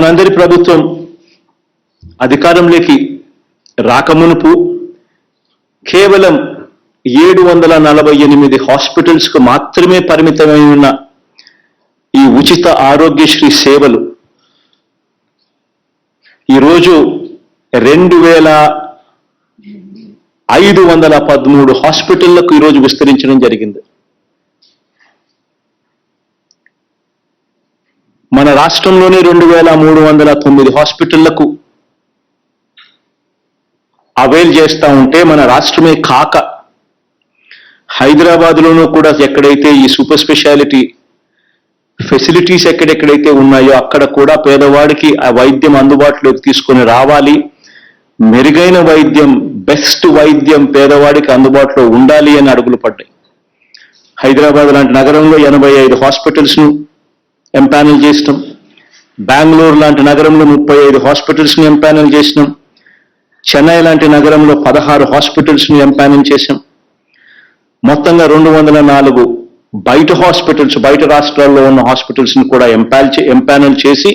మనందరి ప్రభుత్వం అధికారంలోకి రాకమునుపు కేవలం ఏడు వందల నలభై ఎనిమిది హాస్పిటల్స్కు మాత్రమే పరిమితమై ఉన్న ఈ ఉచిత ఆరోగ్యశ్రీ సేవలు ఈరోజు రెండు వేల ఐదు వందల పదమూడు హాస్పిటళ్ళకు ఈరోజు విస్తరించడం జరిగింది. మన రాష్ట్రంలోనే రెండు వేల మూడు వందల తొమ్మిది హాస్పిటళ్ళకు అవైల్ చేస్తూ ఉంటే మన రాష్ట్రమే కాక హైదరాబాద్లోనూ కూడా ఎక్కడైతే ఈ సూపర్ స్పెషాలిటీ ఫెసిలిటీస్ ఎక్కడెక్కడైతే ఉన్నాయో అక్కడ కూడా పేదవాడికి ఆ వైద్యం అందుబాటులోకి తీసుకొని రావాలి. మెరుగైన వైద్యం బెస్ట్ వైద్యం పేదవాడికి అందుబాటులో ఉండాలి అని అడుగులు పడ్డాయి. హైదరాబాద్ లాంటి నగరంలో ఎనభై ఐదు హాస్పిటల్స్ను ఎంపానల్ చేసినాం. బెంగళూరు లాంటి నగరంలో ముప్పై ఐదు హాస్పిటల్స్ని ఎంపానల్ చేసినాం. చెన్నై లాంటి నగరంలో పదహారు హాస్పిటల్స్ని ఎంపానల్ చేశాం. మొత్తంగా రెండు వందల నాలుగు బయట హాస్పిటల్స్ బయట రాష్ట్రాల్లో ఉన్న హాస్పిటల్స్ని కూడా ఎంపాల్ ఎంపానల్ చేసి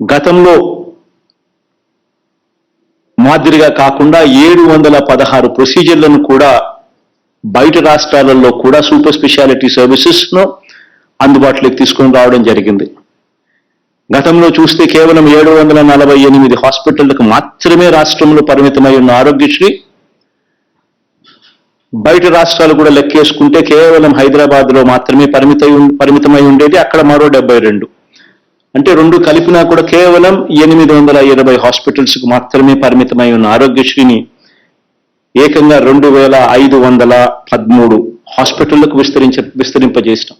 గతంలో మాదిరిగా కాకుండా ఏడు వందల పదహారు ప్రొసీజర్లను కూడా బయట రాష్ట్రాలలో కూడా సూపర్ స్పెషాలిటీ సర్వీసెస్ను అందుబాటులోకి తీసుకొని రావడం జరిగింది. గతంలో చూస్తే కేవలం ఏడు వందల నలభై ఎనిమిది హాస్పిటళ్ళకు మాత్రమే రాష్ట్రంలో పరిమితమై ఉన్న ఆరోగ్యశ్రీ బయట రాష్ట్రాలు కూడా లెక్కేసుకుంటే కేవలం హైదరాబాద్లో మాత్రమే పరిమిత పరిమితమై ఉండేది అక్కడ మరో డెబ్బై రెండు. అంటే రెండు కలిపినా కూడా కేవలం ఎనిమిది వందల ఇరవై హాస్పిటల్స్కు మాత్రమే పరిమితమై ఉన్న ఆరోగ్యశ్రీని ఏకంగా రెండు వేల ఐదు వందల పదమూడు హాస్పిటళ్ళకు విస్తరించ విస్తరింపజేసినాం.